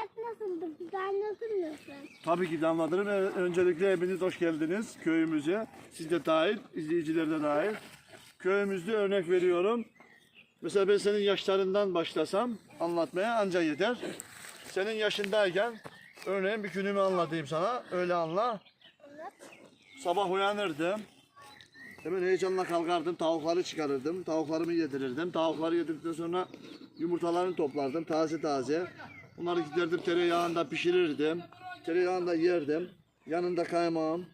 hayat nasıldı? Bize anlatır mısın? Tabii ki damladırım. Ee, Öncelikle hepiniz hoş geldiniz köyümüze. Siz de dahil, izleyiciler de dahil. Köyümüzde örnek veriyorum. Mesela ben senin yaşlarından başlasam anlatmaya anca yeter. Senin yaşındayken örneğin bir günümü anlatayım sana. Öyle anla. Sabah uyanırdım. Hemen heyecanla kalkardım. Tavukları çıkarırdım. Tavuklarımı yedirirdim. Tavukları yedirdikten sonra yumurtalarını toplardım. Taze taze. Bunları giderdim tereyağında pişirirdim. Tereyağında yerdim. Yanında kaymağım.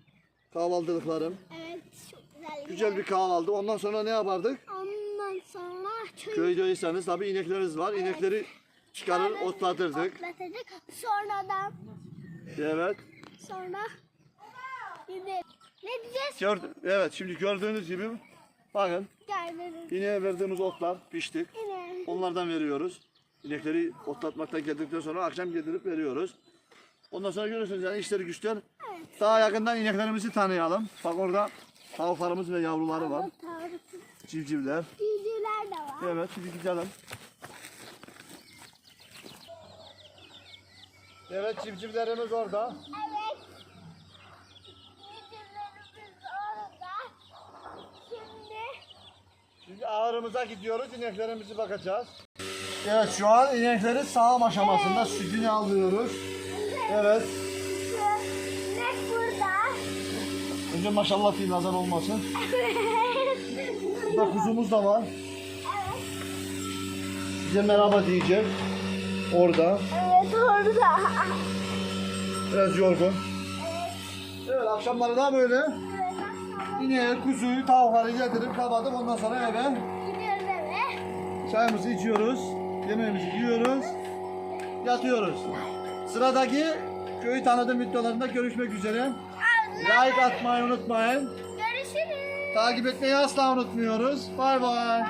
Kahvaltılıklarım. Evet çok güzel. Güzel bir kahvaltı. Ondan sonra ne yapardık? Ondan sonra köy Köydeyseniz tabii inekleriniz var. İnekleri çıkarır otlatırdık. otlatırdık. Sonradan Evet. sonra yine ne diyeceğiz? Gör, evet şimdi gördüğünüz gibi bakın Gelmedim. ineğe verdiğimiz otlar piştik. Yine. Onlardan veriyoruz. İnekleri otlatmaktan geldikten sonra akşam getirip veriyoruz. Ondan sonra görürsünüz yani işleri güçler. Daha yakından ineklerimizi tanıyalım. Bak orada tavuklarımız ve yavruları var. Civcivler. Cücüler de var. Evet şimdi gidelim. Evet civcivlerimiz orada. Evet. Cücülerimiz orada. Şimdi Şimdi ağrımıza gidiyoruz. ineklerimizi bakacağız. Evet şu an inekleri sağım aşamasında sütünü alıyoruz. Evet. ne burada? Önce maşallah diyeyim nazar olmasın. Burada kuzumuz da var. Bize merhaba diyecek. Orada. Evet orada. Biraz yorgun. Evet akşamları da böyle. İneği, kuzuyu, tavukları yedirip kapatıp ondan sonra eve Gidiyoruz eve. çayımızı içiyoruz. Yemeğimizi yiyoruz. Yatıyoruz. Sıradaki köyü tanıdığım videolarında görüşmek üzere. Like atmayı unutmayın. Görüşürüz. Takip etmeyi asla unutmuyoruz. Bay bay.